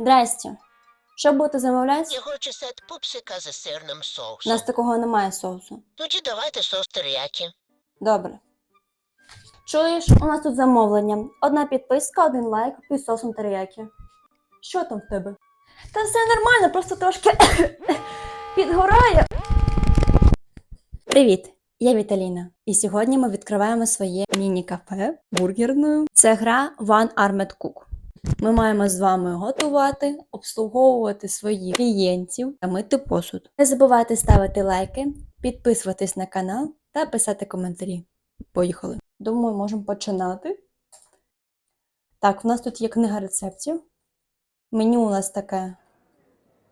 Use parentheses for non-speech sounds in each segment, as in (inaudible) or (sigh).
Здрасте. Що будете замовляти? Я хочу сет пупсика з сирним У нас такого немає соусу. Тоді давайте соус теріякі. Добре. Чуєш, у нас тут замовлення. Одна підписка, один лайк під соусом теріякі. Що там в тебе? Та все нормально, просто трошки (coughs) підгорає. Привіт, я Віталіна. І сьогодні ми відкриваємо своє міні-кафе бургерною. Це гра One Armed Cook. Ми маємо з вами готувати, обслуговувати своїх клієнтів та мити посуд. Не забувайте ставити лайки, підписуватись на канал та писати коментарі. Поїхали. Думаю, можемо починати. Так, у нас тут є книга рецептів. Меню у нас таке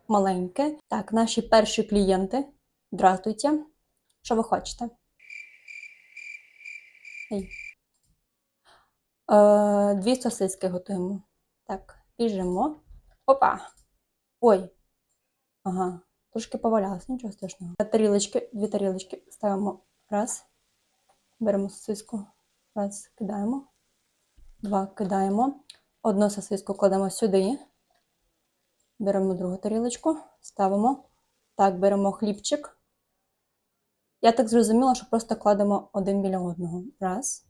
маленьке. Так, наші перші клієнти. Здравствуйте. Що ви хочете? Ей. Е, дві сосиски готуємо. Так, біжимо. Опа! Ой. Ага, трошки повалялась, нічого страшного. Тарілочки, дві тарілочки ставимо. Раз. Беремо сосиску. Раз, кидаємо. Два кидаємо. Одну сосиску кладемо сюди. Беремо другу тарілочку, ставимо. Так, беремо хлібчик. Я так зрозуміла, що просто кладемо один біля одного. Раз.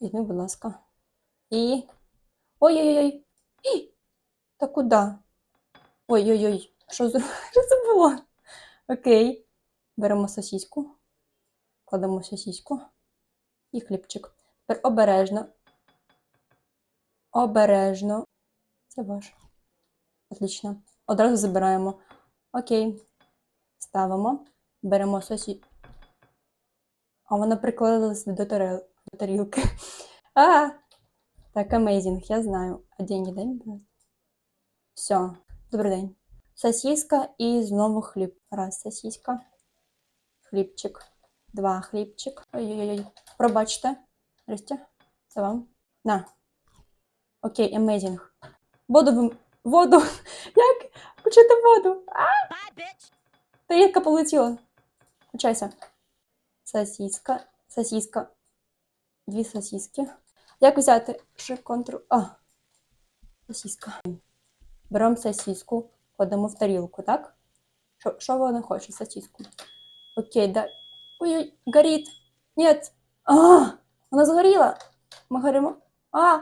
Візьми, будь ласка. І. Ой-ой-ой. Та куди? Ой-ой-ой. (laughs) Що, це було? Окей. Беремо сосіську. Кладемо сосіську. І хлібчик. Тепер обережно. Обережно. Це ваш. Отлично. Одразу забираємо. Окей. Ставимо. Беремо сосі. А вона тарел... до тарілки. (laughs) А! Так, amazing, я знаю. А деньги дай мені, пожалуйста. Все. Добрий день. Сосиска і знову хліб. Раз сосиска. Хлібчик. Два хлібчик. Ой-ой-ой. Пробачте. Здрасте. Це вам. На. Окей, amazing. Воду ви... Воду. (laughs) Як? Включити воду. А! Тарілка полетіла. Включайся. Сосиска. Сосиска. Дві сосиски. Як взяти Shift Ctrl? А. Сосиска. Беремо сосиску, кладемо в тарілку, так? Що, вона хоче? Сосиску. Окей, да. Ой-ой, горить. Нет. А, вона згоріла. Ми горимо. А.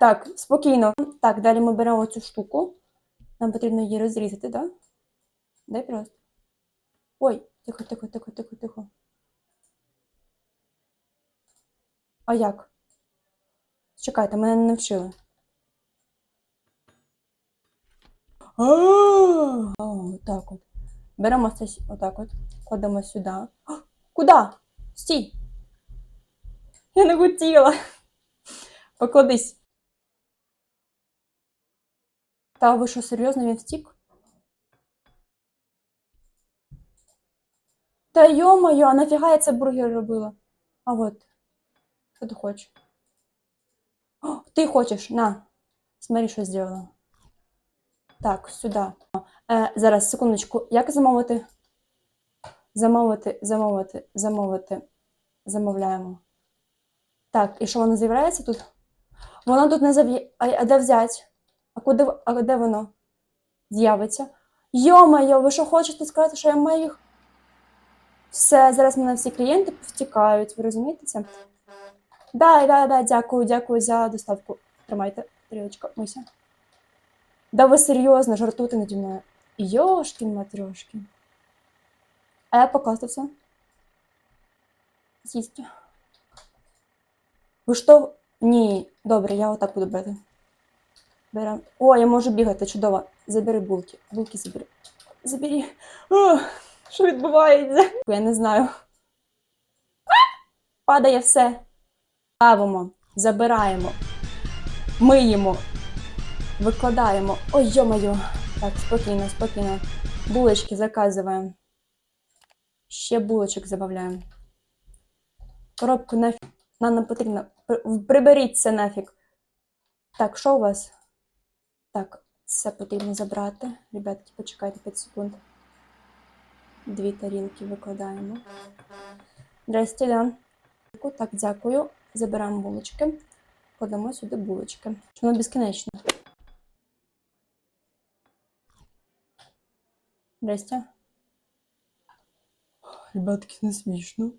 Так, спокійно. Так, далі ми беремо цю штуку. Нам потрібно її розрізати, так? Да? Дай просто. Ой, тихо, тихо, тихо, тихо, тихо. А як? Чекайте, мене не навчили. А, так от. Беремо це отак от, кладемо сюди. Куди? Стій! Я не хотіла. Покладись. Та ви що, серйозно він втік? Та йо-моє, а нафіга я це бургер робила? А от. Що ти хочеш? О, ти хочеш, на. Смотри, що зробила. Так, сюди. Е, зараз, секундочку. Як замовити? Замовити, замовити, замовити. Замовляємо. Так, і що воно з'являється тут? Воно тут не зав'є. А, а де взять? А куди а де воно? З'явиться? Йо-моє, ви що хочете сказати, що я маю їх? Все, зараз мене всі клієнти втікають, ви розумієте це? Да, да, да, дякую, дякую за доставку. Тримайте, тарілочка, мися. Да ви серйозно жартуєте наді мною. Йошкін матрьошкін. А я покласти все. Сіськи. Ви що? Ні, добре, я отак буду брати. Берем. О, я можу бігати, чудово. Забери булки. Булки забери. Забери. О, що відбувається? Я не знаю. Падає все. Ставимо, забираємо, миємо, викладаємо. Ой, йо-моє. Так, спокійно, спокійно. Булочки заказуємо. Ще булочок замовляємо. Коробку нафіг. Нам не потрібно. Приберіть це нафіг. Так, що у вас? Так, це потрібно забрати. Ребятки, почекайте 5 секунд. Дві тарілки викладаємо. Здрасте, да. Так, дякую. Забираємо булочки. Кладемо сюди булочки. Воно безкінечно? Здрасте. Ребятки, не смішно.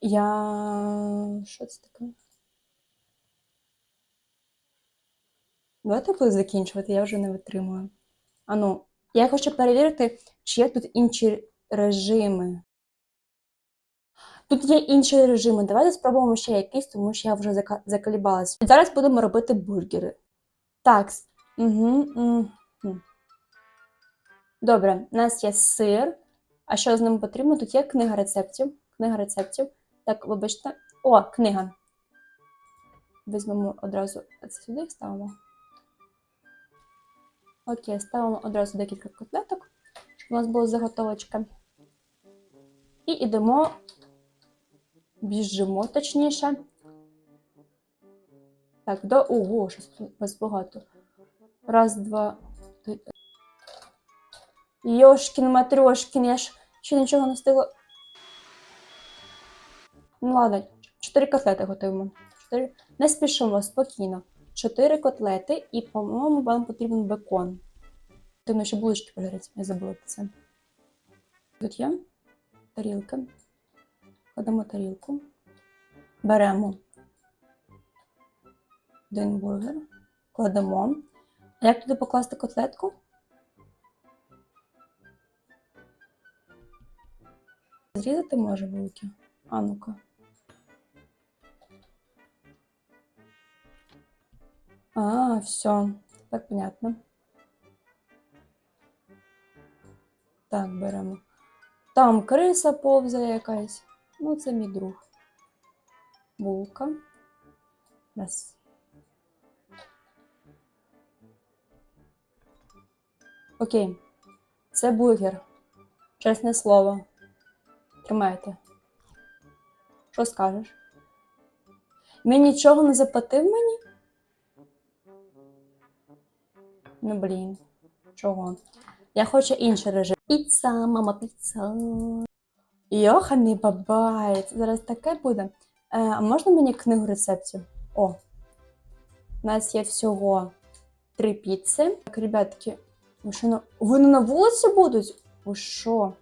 Я. Що це таке? Давайте буду закінчувати, я вже не витримую. Ану, я хочу перевірити, чи є тут інші режими. Тут є інші режими. Давайте спробуємо ще якийсь, тому що я вже зака- заколібалась. Зараз будемо робити бургери. Так. Угу, угу. Добре, у нас є сир. А що з ним потрібно? Тут є книга рецептів. Книга рецептів. Так, вибачте. О, книга. Візьмемо одразу це сюди ставимо. Окей, ставимо одразу декілька котлеток, щоб у нас була заготовочка. І йдемо, біжимо точніше. Так, до. Ого, щось вас багато. Раз, два. Йошкін матрьошкін, я ж ще нічого не встигла. Ну ладно, чотири котлети готуємо. Чотири. Не спішимо, спокійно. Чотири котлети, і, по-моєму, вам потрібен бекон. Потрібно ще булочки пожарити, я забула це. Тут є тарілки. Кладемо тарілку. Беремо один бургер, кладемо. А як туди покласти котлетку? Зрізати може булки? А ну-ка. А, все, так понятно. Так, беремо. Там криса повзає якась. Ну, це мій друг. Булка. Раз. Окей. Це бургер. Чесне слово. Тримайте. Що скажеш? Він нічого не заплатив мені? Ну, блін. Чого? Я хочу інший режим. Піца, мама, піца. Йоханий бабай. Зараз таке буде. Е, а можна мені книгу рецептів? О. У нас є всього три піци. Так, ребятки, ви що на... Вони на вулиці будуть? Ви що?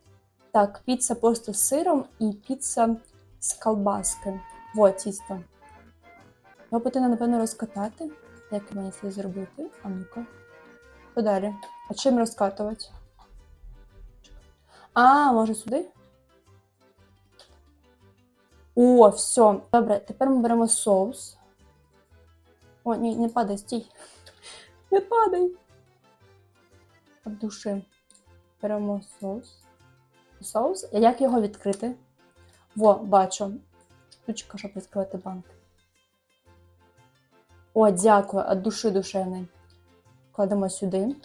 Так, піца просто з сиром і піца з колбаски. Во, тісто. Його потрібно, напевно, розкатати. Як мені це зробити? А ну-ка. Що далі? А чим розкатувати? А, може сюди? О, все. Добре, тепер ми беремо соус. О, ні, не падай, стій. (laughs) Не падай. От душі. Беремо соус. Соус. Як його відкрити? Во, бачу. Штучка, щоб відкривати банки. О, дякую, від душі душевний. Кладемо сюди.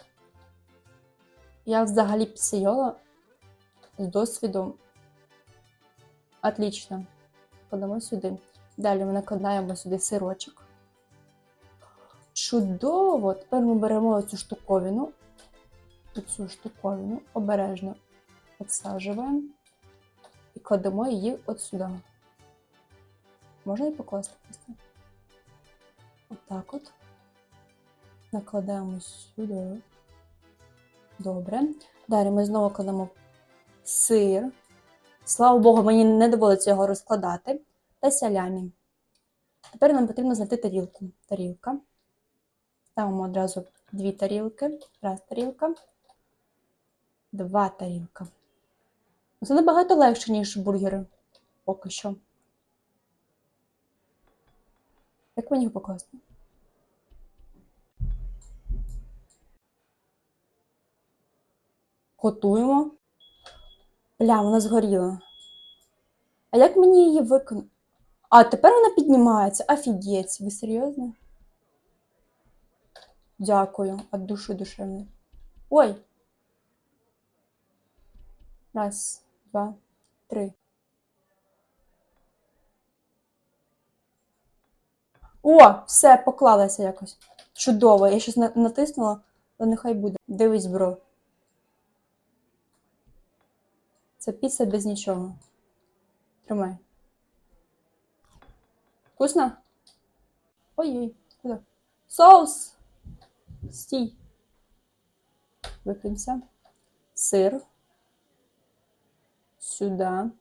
Я взагалі псийола з досвідом. Отлично. Кладемо сюди. Далі ми накладаємо сюди сирочок. Чудово! Тепер ми беремо цю штуковину. Цю штуковину обережно підсаджуємо і кладемо її от сюди. Можна її покласти просто? Отак от. Накладаємо сюди. Добре. Далі ми знову кладемо сир. Слава Богу, мені не доводиться його розкладати. Та салямі. Тепер нам потрібно знайти тарілку. Тарілка. Ставимо одразу дві тарілки. Раз тарілка. Два тарілка. Це набагато легше, ніж бургери. Поки що. Як мені їх покласти? Готуємо. Бля, вона згоріла. А як мені її виконати? А, тепер вона піднімається. Офігеть, ви серйозно? Дякую, від душі душевної. Ой. Раз, два, три. О, все, поклалася якось. Чудово. Я щось натиснула, то нехай буде. Дивись, бро. Це піца без нічого. Тримай. Вкусно? Ой-ой, куди? Соус! Стій. Викинься. Сир. Сюди.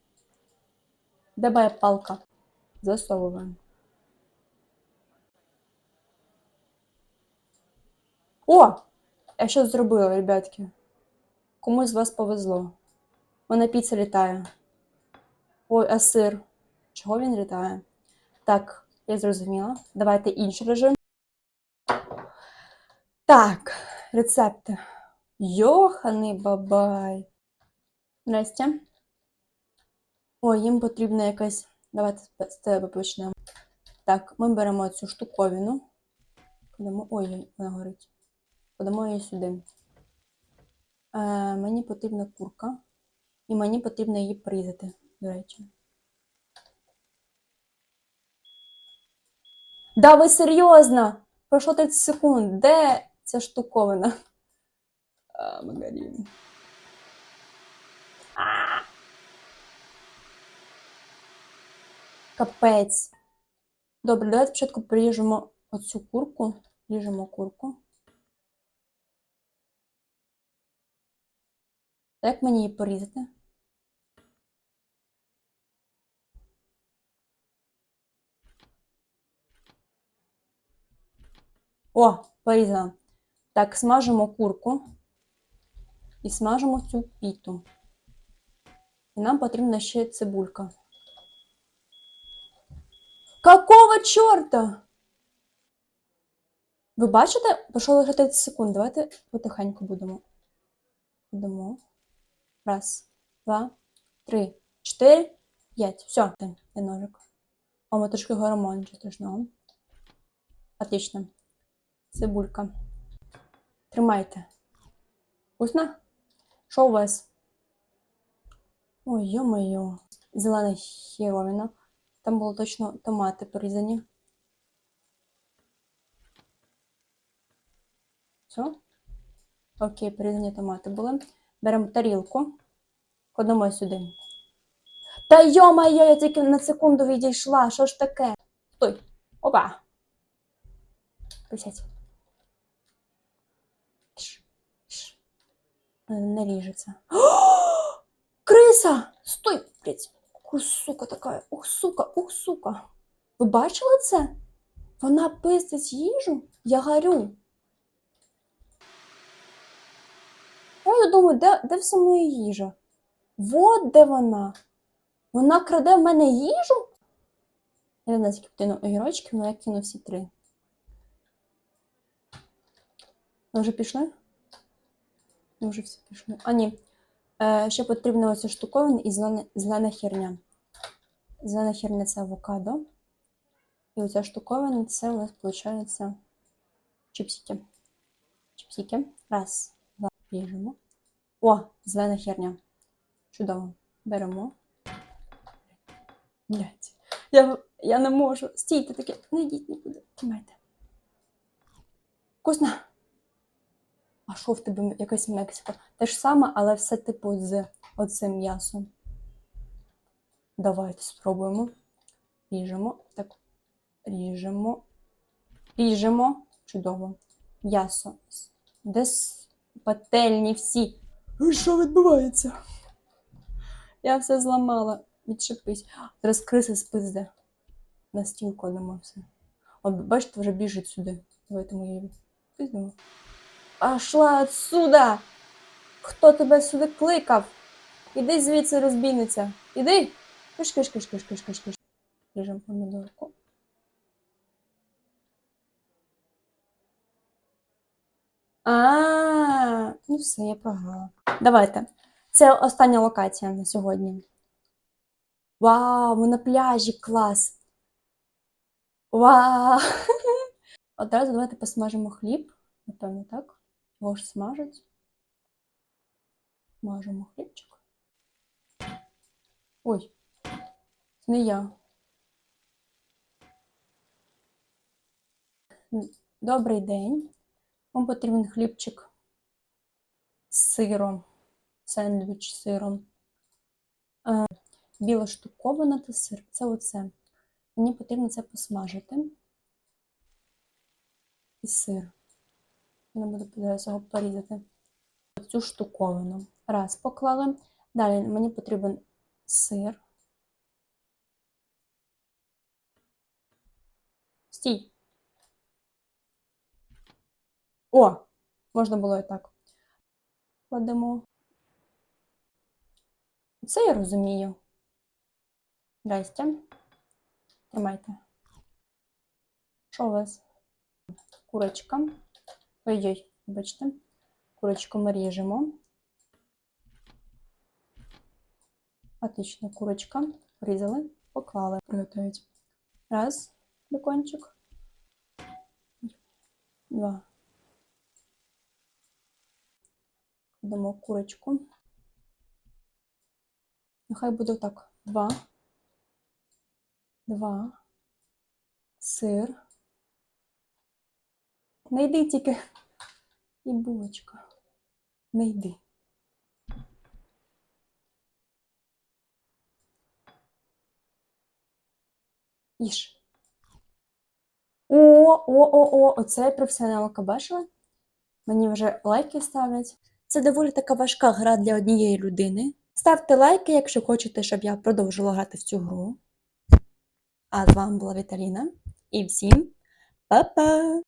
Де моя палка? Засовуємо. О! Я щось зробила, ребятки. Комусь з вас повезло. Мене піца літає. Ой, а сир. Чого він літає? Так, я зрозуміла. Давайте інший режим. Так, рецепти. Йоханий бабай. Настя. Ой, їм потрібна якась. Давайте з тебе почнемо. Так, ми беремо цю штуковину. Подамо. Ой, вона горить. Подамо її сюди. Е, мені потрібна курка. І мені потрібно її порізати, до речі. Да, ви серйозно? Пройшло 30 секунд. Де ця штуковина? А, Магарін. Капець. Добре, давайте спочатку поріжемо оцю курку. Ріжемо курку. Як мені її порізати? О, порізала. Так, смажимо курку і смажимо цю піту. І нам потрібна ще цибулька. Какого чорта? Ви бачите? Пройшло лише 30 секунд. Давайте потихеньку будемо. Будемо. Раз, два, три, чотири, п'ять. Все, ти ножик. О, ми трошки гормон, нічого страшного. Отлично. Цибулька. Тримайте. Вкусно? Що у вас? Ой, йо-моє. Зелена хіровина. Там було точно томати порізані. Все? Окей, порізані томати були. Беремо тарілку. Кладемо сюди. Та йо-моє, я тільки на секунду відійшла. Що ж таке? Стой. Опа. Присядь. Не ріжеться. О! (gasps) Криса! Стой, блядь. Ух, сука така. Ух, сука, ух, сука. Ви бачили це? Вона пиздить їжу? Я горю. Я думаю, де, де вся моя їжа? Вот де вона. Вона краде в мене їжу? Я не знаю, скільки огірочків, але я кину всі три. Ви вже пішли? Вже всі пішли. А, ні. Е, ще потрібна оця штуковина і зелена, зелена херня. Зелена херня це авокадо. І оця штуковина це у нас виходить чіпсики. Чіпсики. Раз, два, ріжемо. О, зелена херня. Чудово. Беремо. Блять. Я, я не можу. Стійте таке. Не йдіть нікуди. Тримайте. Вкусно. А що в тебе якась Мексика? Те ж саме, але все типу з оцим м'ясом. Давайте спробуємо. Ріжемо. Так. Ріжемо. Ріжемо. Чудово. М'ясо. Де пательні всі? Що відбувається? Я все зламала. Відчепись. Зараз криса спизде. На стіл кладемо все. От, бачите, вже біжить сюди. Давайте ми її пиздимо. Пошла отсюда! Хто тебе сюди кликав? Іди звідси, розбійниця. Іди! Киш, киш, киш, киш, киш, киш, киш. Ріжемо помідорку. А, ну все, я програла. Давайте. Це остання локація на сьогодні. Вау, ми на пляжі, клас! Вау! (laughs) Одразу давайте посмажимо хліб. Напевно, так? Його ж смажать. Смажимо хлібчик. Ой, це не я. Добрий день. Вам потрібен хлібчик з сиром, сендвіч з сиром. Біла штуковина та сир. Це оце. Мені потрібно це посмажити. і сир. Я буду його порізати. Цю штуковину. Раз, поклали. Далі мені потрібен сир. Стій. О! Можна було і так. Кладемо. Це я розумію. Здрасте. Тримайте. Що у вас? Курочка. Ой-ой, вибачте. Курочку ми ріжемо. Отлично, курочка. Порізали, поклали. Приготують. Раз, бекончик. Два. Дамо курочку. Нехай буде так. Два. Два. Сир. Не йди тільки. І булочка. Не йди. Їж. О, о, о, о, оце професіоналка бачила? Мені вже лайки ставлять. Це доволі така важка гра для однієї людини. Ставте лайки, якщо хочете, щоб я продовжила грати в цю гру. А з вами була Віталіна. І всім па-па!